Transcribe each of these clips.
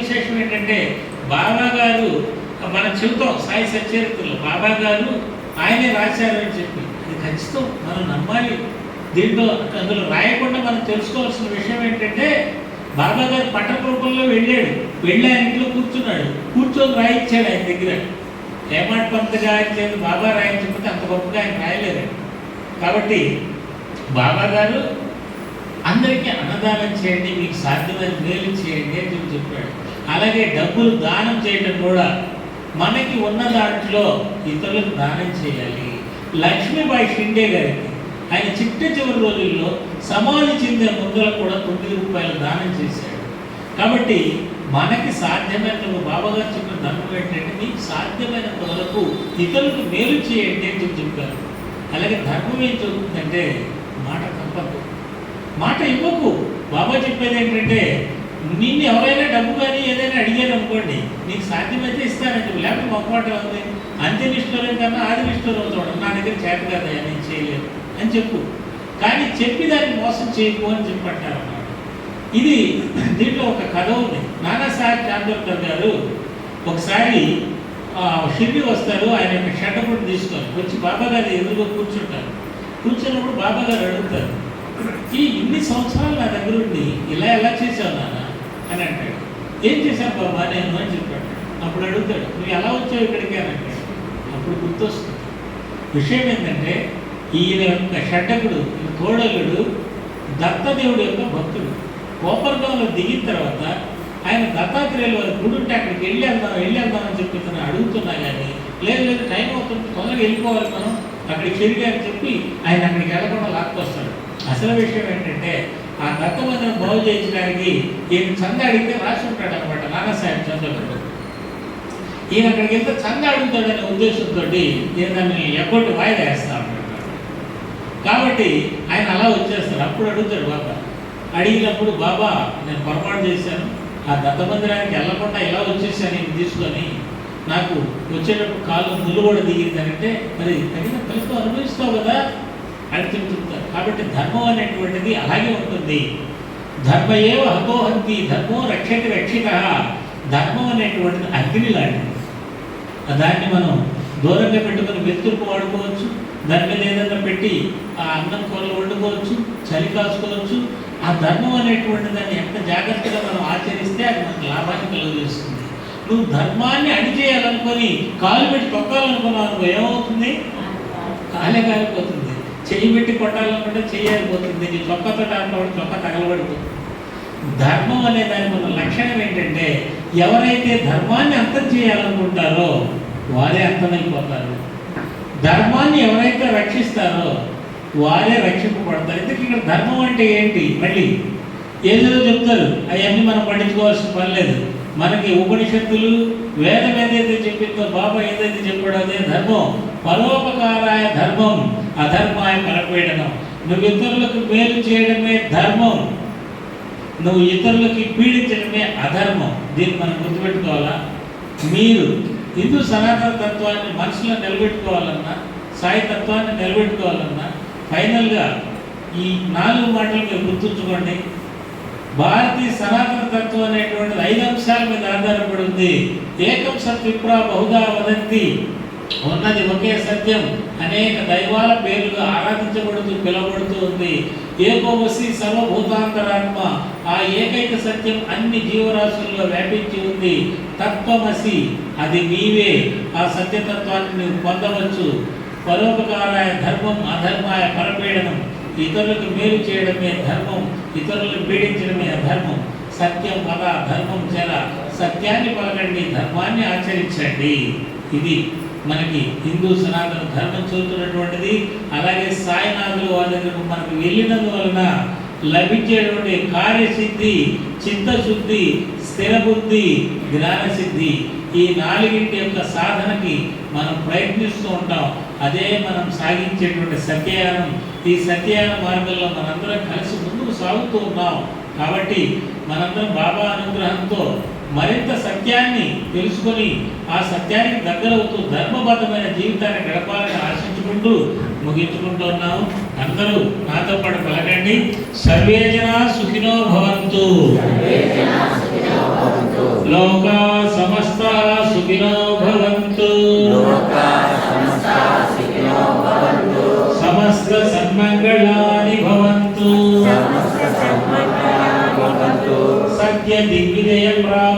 విశేషం ఏంటంటే బాబా గారు మనం చెబుతాం సాయి సచరిత్రలో బాబా గారు ఆయనే రాశారు అని చెప్పి. అది ఖచ్చితం మనం నమ్మాలి. దీంట్లో అందులో రాయకుండా మనం తెలుసుకోవాల్సిన విషయం ఏంటంటే బాబా గారు పట్టణ రూపంలో వెళ్ళాడు. వెళ్ళి ఆయన ఇంట్లో కూర్చున్నాడు. కూర్చొని రాయించాడు ఆయన దగ్గర. హేమాడ్ పంత్ గారి చేత బాబా రాయించకపోతే అంత గొప్పగా ఆయన రాయలేరు కాబట్టి బాబా గారు అందరికీ అన్నదానం చేయండి మీకు సాధ్యమైన మేలు చేయండి అని చెప్పి చెప్పాడు. అలాగే డబ్బులు దానం చేయటం కూడా మనకి ఉన్న దాంట్లో ఇతరులకు దానం చేయాలి. లక్ష్మీబాయి షిండే గారికి ఆయన చిట్ట చివరి రోజుల్లో సమాధి చెందే ముందులకు కూడా తొమ్మిది రూపాయలు దానం చేశాడు. కాబట్టి మనకి సాధ్యమైనంత బాబా చెప్పిన ధర్మం ఏంటంటే మీకు సాధ్యమైనంత వరకు ఇతరులకు మేలు చేయండి అని చెప్పి చెప్పారు. అలాగే ధర్మం ఏం చెబుతుందంటే మాట తప్పదు. మాట ఇవ్వకు. బాబా చెప్పేది ఏంటంటే నిన్ను ఎవరైనా డబ్బు కానీ ఏదైనా అడిగారు అనుకోండి నీకు సాధ్యమైతే ఇస్తానండి లేకపోతే మొక్కమాట ఉంది అంత్యనిష్ఠులం కన్నా ఆది నిష్ఠులం చూడండి. నా దగ్గర చేత కదా నేను చేయలేదు అని చెప్పు. కానీ చెప్పి దాన్ని మోసం చేయకు అని చెప్పంటారు ఇది దీంట్లో ఒక కథ ఉంది. నానాసాహెబ్ చాందోర్కర్ గారు ఒకసారి ఆ, షిరిడి వస్తారు ఆయన యొక్క షటపుడు తీసుకొని వచ్చి బాబా గారి ఎదురుగా కూర్చుంటారు. కూర్చున్నప్పుడు బాబా గారు అడుగుతారు ఈ ఇన్ని సంవత్సరాలు నా దగ్గర ఉండి ఇలా ఎలా చేశావు నాన్న? అని అంటాడు. ఏం చేశాను బాబా? నేను అని చెప్పాడు. అప్పుడు అడుగుతాడు నువ్వు ఎలా వచ్చావు ఇక్కడికి? అని అంటాడు. అప్పుడు గుర్తొస్తుంది. విషయం ఏంటంటే ఈయన యొక్క షడ్డకుడు తోడలుడు దత్తదేవుడు యొక్క భక్తుడు. కోపర్గంలో దిగిన తర్వాత ఆయన దత్తాత్రేయులు వారి గుడి ఉంటే అక్కడికి వెళ్ళి వెళ్దాం వెళ్ళి వెళ్దాం అని చెప్పి తను అడుగుతున్నా కానీ లేదు లేదు టైం అవుతుంది తొందరగా వెళ్ళిపోవాలి మనం. అక్కడికి చెరిగా అని చెప్పి ఆయన అక్కడికి వెళ్ళకుండా లాక్కొస్తాడు. అసలు విషయం ఏంటంటే ఆ దత్తమందిరం బాగు చేయించడానికి ఈయన చంద అడిగితే రాసి ఉంటాడు అనమాట నానాసాహెబ్ చంద్రబాబు. ఈయన అక్కడికి వెళ్తే చంద అడుగుతాడనే ఉద్దేశంతో నేను దాన్ని ఎప్పటి వాయిదా వేస్తా కాబట్టి ఆయన అలా వచ్చేస్తారు. అప్పుడు అడుగుతాడు బాబా అడిగినప్పుడు బాబా నేను పొరపాటు చేశాను. ఆ దత్తమందిరానికి వెళ్ళకుండా ఎలా వచ్చేసాను నేను తీసుకొని. నాకు వచ్చేటప్పుడు కాలు ముళ్ళు కూడా దిగిందనంటే మరి తగిన ఫలితం అనుభవిస్తావు కదా అని చెప్తుంటారు. కాబట్టి ధర్మం అనేటువంటిది అలాగే ఉంటుంది. ధర్మ ఏవ హతోహంతి ధర్మం రక్షతి రక్షిత. ధర్మం అనేటువంటిది అగ్ని లాంటిది. దాన్ని మనం దూరంగా పెట్టుకుని వెతుకు వాడుకోవచ్చు. దాని మీద ఏదైనా పెట్టి ఆ అన్నం కూరలు వండుకోవచ్చు చలి కాసుకోవచ్చు ఆ ధర్మం అనేటువంటి దాన్ని ఎంత జాగ్రత్తగా మనం ఆచరిస్తే అది మనకు లాభాన్ని కలుగజేస్తుంది. నువ్వు ధర్మాన్ని అడిచేయాలనుకొని కాలు పెట్టి తొక్కాలనుకున్నావు ఏమవుతుంది? కాలే కాలిపోతుంది. చెయ్యి పెట్టి కొట్టాలనుకుంటే చెయ్యాలిపోతుంది నీ చొక్కతో దాంట్లో చొక్క తగలబడిపోతుంది ధర్మం అనే దాని మన లక్షణం ఏంటంటే ఎవరైతే ధర్మాన్ని అంతం చేయాలనుకుంటారో వారే అంతమైపోతారు. ధర్మాన్ని ఎవరైతే రక్షిస్తారో వారే రక్షింపబడతారు. ఎందుకు ఇక్కడ ధర్మం అంటే ఏంటి? మళ్ళీ ఏదో చెప్తారు. అవన్నీ మనం పండించుకోవాల్సిన పని లేదు. మనకి ఉపనిషత్తులు వేదం ఏదైతే చెప్పిందో బాబా ఏదైతే చెప్పాడో అదే ధర్మం. పరోపకారాయ ధర్మం. అధర్మాయం పరపీడనం నువ్వు ఇతరులకు మేలు చేయడమే ధర్మం. నువ్వు ఇతరులకి పీడించడమే అధర్మం. దీన్ని మనం గుర్తుపెట్టుకోవాలా? మీరు హిందూ సనాతన తత్వాన్ని మనసులో నిలబెట్టుకోవాలన్నా సాయి తత్వాన్ని నిలబెట్టుకోవాలన్నా ఫైనల్గా ఈ నాలుగు మాటలు మీరు గుర్తుంచుకోండి. భారతీయ సనాతన తత్వం అనేటువంటిది ఐదు అంశాల మీద ఆధారపడి ఉంది. ఏకం సత్విప్రా బహుదా వదంతి. ఉన్నది ఒకే సత్యం. అనేక దైవాల పేర్లుగా ఆరాధించబడుతూ పిలవబడుతూ ఉంది. ఏకోవసి సర్వభూతాంతరాత్మ ఆ ఏకైక సత్యం అన్ని జీవరాశుల్లో వ్యాపించి ఉంది. తత్వమసి అది నీవే. ఆ సత్యతత్వాన్ని నువ్వు పొందవచ్చు. పరోపకారాయ ధర్మం అధర్మాయ పరపీడనం. ఇతరులకు మేలు చేయడమే ధర్మం ఇతరులను పీడించడమే అధర్మం సత్యం పద ధర్మం చెర సత్యాన్ని పలకండి ధర్మాన్ని ఆచరించండి. ఇది మనకి హిందూ సనాతన ధర్మం చదువుతున్నటువంటిది అలాగే సాయినాథుల వాళ్ళ దగ్గరకు మనకు వెళ్ళినందువలన లభించేటువంటి కార్యసిద్ధి చిత్తశుద్ధి స్థిరబుద్ధి జ్ఞానసిద్ధి ఈ నాలుగింటి యొక్క సాధనకి మనం ప్రయత్నిస్తూ ఉంటాం. అదే మనం సాగించేటువంటి సత్యయానం. ఈ సత్యయాన మార్గంలో మనందరం కలిసి ముందుకు సాగుతూ ఉన్నాం. కాబట్టి మనందరం బాబా అనుగ్రహంతో మరింత సత్యాన్ని తెలుసుకొని ఆ సత్యానికి దగ్గరవుతూ ధర్మబద్ధమైన జీవితాన్ని గడపాలని ఆశించుకుంటూ ముగించుకుంటూ ఉన్నాము. అందరూ నాతో పాటు పలకండి సర్వేజన సుఖినో భవంతు. లోకా సమస్త సుఖినో భవంతు. సమస్తా సన్మంగళాని భవంతు. సత్య దిగ్విజయ ప్రాప్తిరస్తు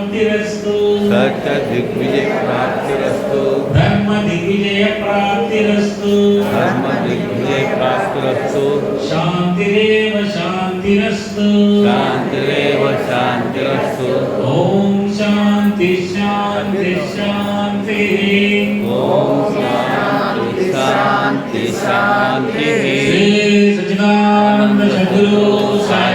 ब्रह्मनिष्ठ दिग्विजय प्राप्तिरस्तु ब्रह्म दिग्विजय प्राप्तिरस्तु ब्रह्म दिग्विजय प्राप्तिरस्तु शांतिरेव शांतिरस्तु शांतिरेव शांतिरस्तु ओम शांति शांति शांति ओम शांति शांति शांति श्री सच्चिदानंद सद्गुरु साईं